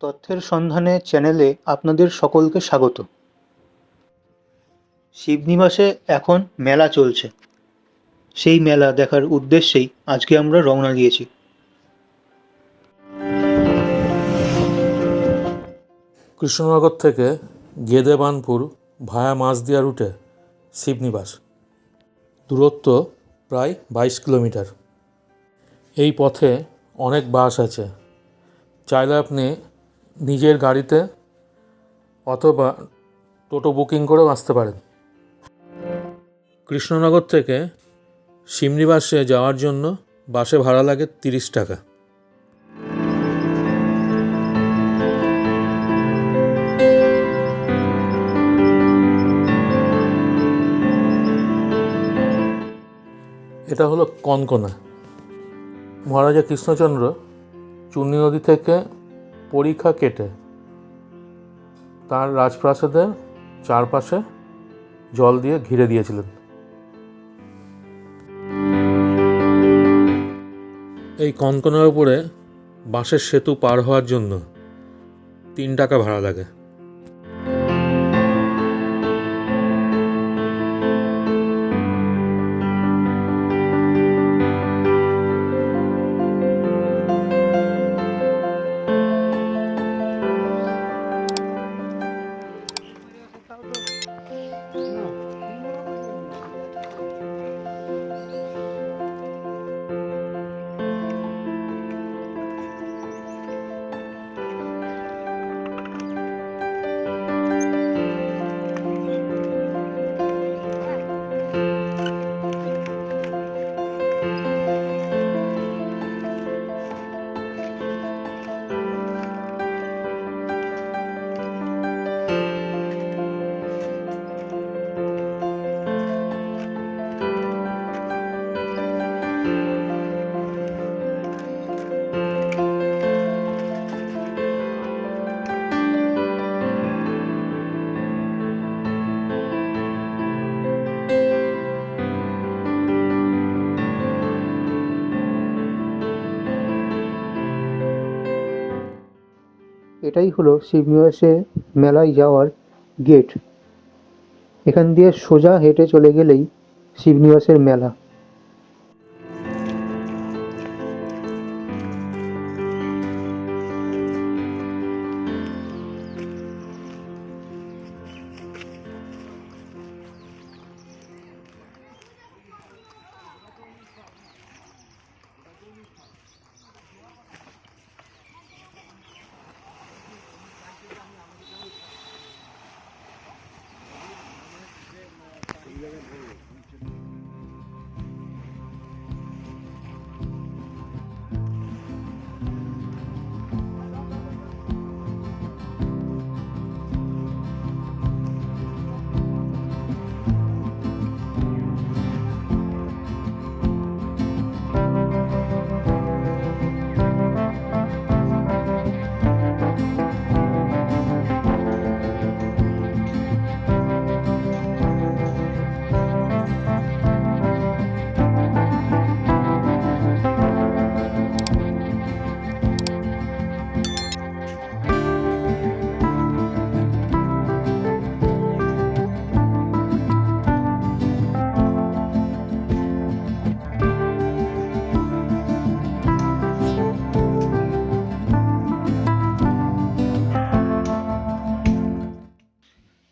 তথ্যের সন্ধানে চ্যানেলে আপনাদের সকলকে স্বাগত। শিবনিবাসে এখন মেলা চলছে। সেই মেলা দেখার উদ্দেশ্যেই আজকে আমরা রওনা দিয়েছি। কৃষ্ণনগর থেকে গেদেবানপুর ভায়া মাঝদিয়া রুটে শিবনিবাস দূরত্ব প্রায় বাইশ কিলোমিটার। এই পথে অনেক বাস আছে। চাইলে আপনি নিজের গাড়িতে অথবা টোটো বুকিং করেও আসতে পারেন। কৃষ্ণনগর থেকে সিমনিবাসে যাওয়ার জন্য বাসে ভাড়া লাগে তিরিশ টাকা। এটা হলো কনকনা। মহারাজা কৃষ্ণচন্দ্র চূর্ণী নদী থেকে পরীক্ষা কেটে তার রাজপ্রাসাদের চারপাশে জল দিয়ে ঘিরে দিয়েছিলেন। এই কনকনার উপরে বাঁশের সেতু পার হওয়ার জন্য তিন টাকা ভাড়া লাগে। এটাই হলো শিবনিবাসে মেলায় যাওয়ার গেট এখান দিয়ে সোজা হেঁটে চলে গেলেই শিবনিবাসের মেলা।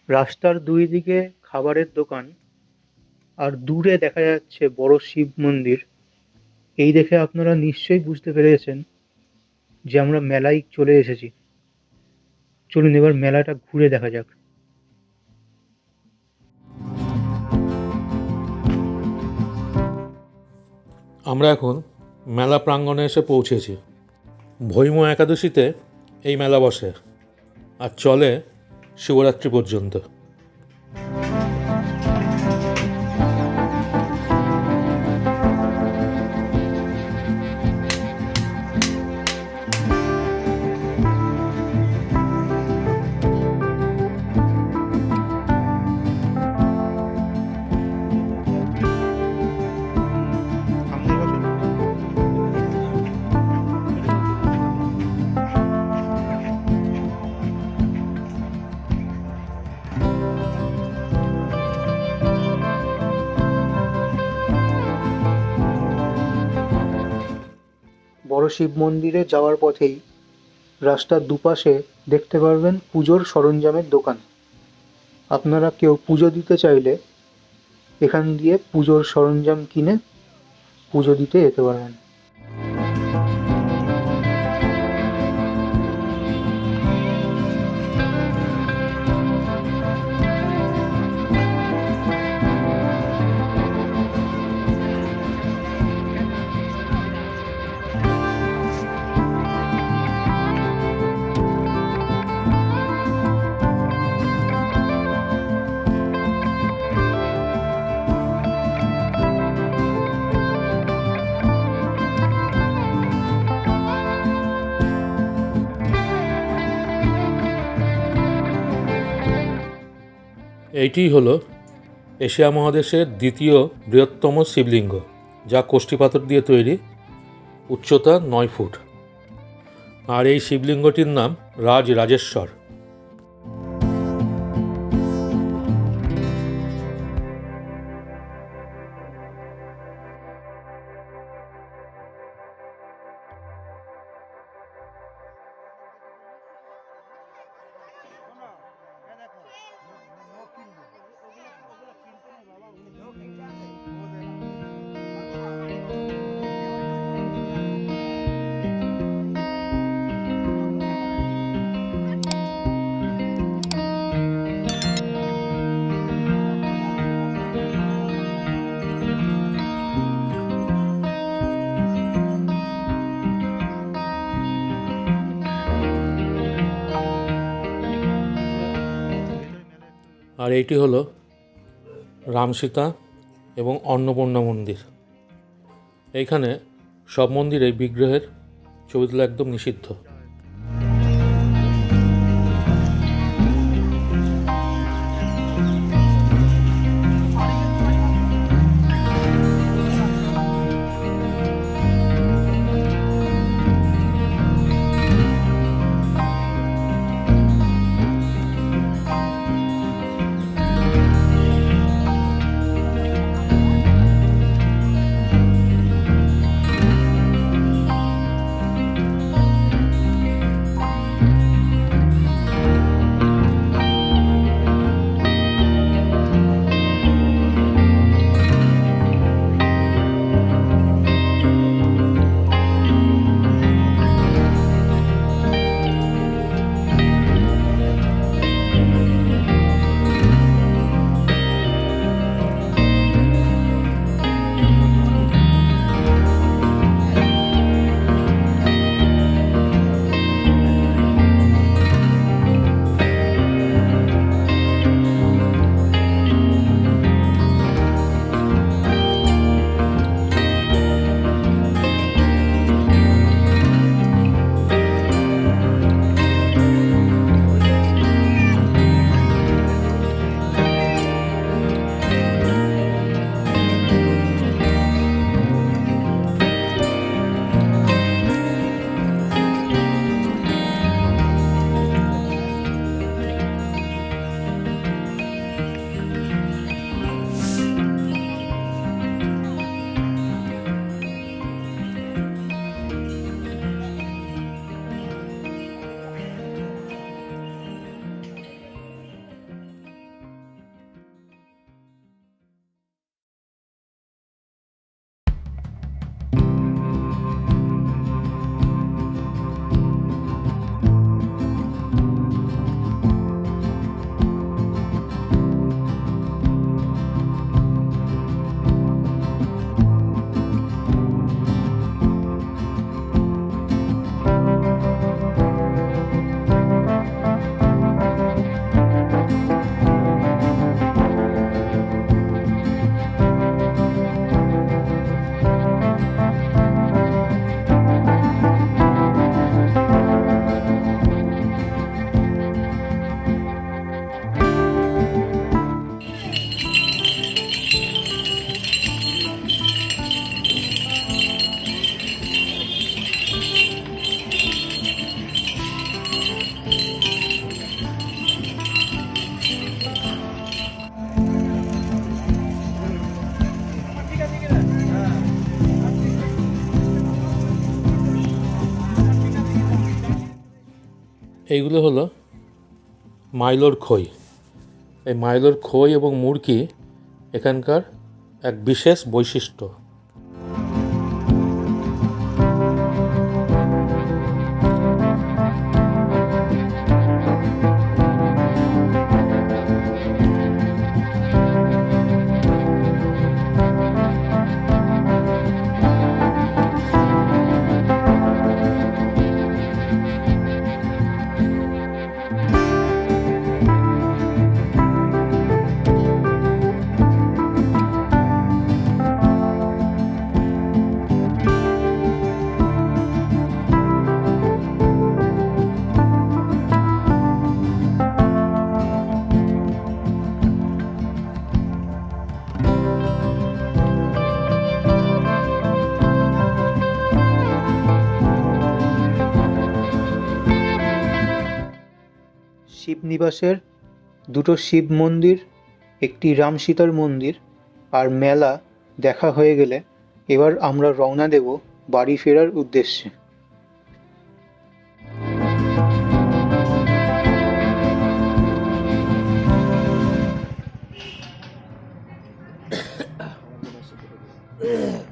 রাস্তার দুই দিকে খাবারের দোকান আর দূরে দেখা যাচ্ছে বড় শিব মন্দির। এই দেখে আপনারা নিশ্চয়ই বুঝতে পেরেছেন যে আমরা মেলায় চলে এসেছি। চলুন এবার মেলাটা ঘুরে দেখা যাক। আমরা এখন মেলা প্রাঙ্গণে এসে পৌঁছেছি। ভৈম একাদশীতে এই মেলা বসে। আর চলে শিবরাত্রি পর্যন্ত। শিব মন্দিরে যাওয়ার পথেই রাস্তার দুপাশে দেখতে পারবেন পুজোর সরঞ্জামের দোকান। আপনারা কেউ পুজো দিতে চাইলে এখান দিয়ে পুজোর সরঞ্জাম কিনে পুজো দিতে যেতে পারবেন। এইটিই হল এশিয়া মহাদেশের দ্বিতীয় বৃহত্তম শিবলিঙ্গ, যা কোষ্ঠীপাথর দিয়ে তৈরি, উচ্চতা নয় ফুট। আর এই শিবলিঙ্গটির নাম রাজ রাজেশ্বর। আর এইটি হলো রামসীতা এবং অন্নপূর্ণা মন্দির। এইখানে সব মন্দিরে বিগ্রহের ছবি তোলা একদম নিষিদ্ধ। এইগুলো হলো মাইলোর খই। এই মাইলোর খই এবং মুরকি এখানকার এক বিশেষ বৈশিষ্ট্য। শিবনিবাসের দুটো শিব মন্দির একটি রাম সীতার মন্দির আর মেলা দেখা হয়ে গেলে এবার আমরা রওনা দেব বাড়ি ফেরার উদ্দেশ্যে হ্যাঁ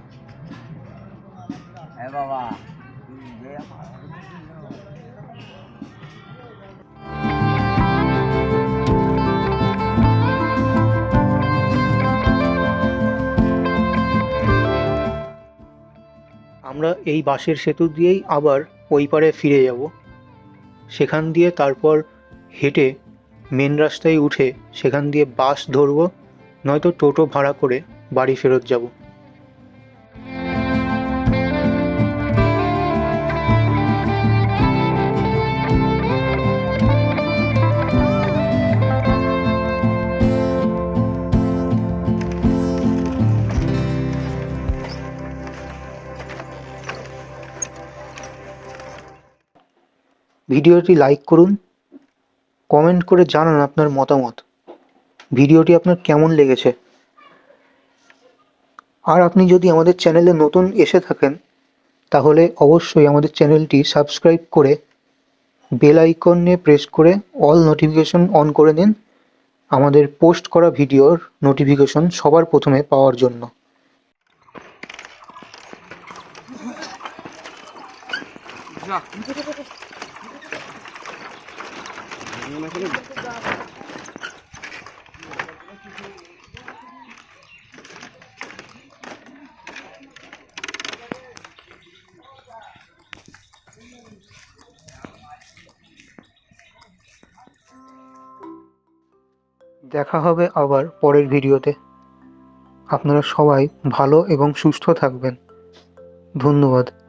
আমরা এই বাঁশের সেতু দিয়েই আবার ওই পারে ফিরে যাব। সেখান দিয়ে তারপর হেঁটে মেন রাস্তায় উঠে সেখান দিয়ে বাস ধরব, নয়তো টোটো ভাড়া করে বাড়ি ফেরত যাব। ভিডিওটি লাইক করুন, কমেন্ট করে জানান আপনার মতামত। ভিডিওটি আপনার কেমন লেগেছে? আর আপনি যদি আমাদের চ্যানেলে নতুন এসে থাকেন, তাহলে অবশ্যই আমাদের চ্যানেলটি সাবস্ক্রাইব করে বেল আইকনে প্রেস করে অল নোটিফিকেশন অন করে নিন আমাদের পোস্ট করা ভিডিওর নোটিফিকেশন সবার প্রথমে পাওয়ার জন্য। দেখা হবে আবার পরের ভিডিওতে। আপনারা সবাই ভালো এবং সুস্থ থাকবেন। ধন্যবাদ।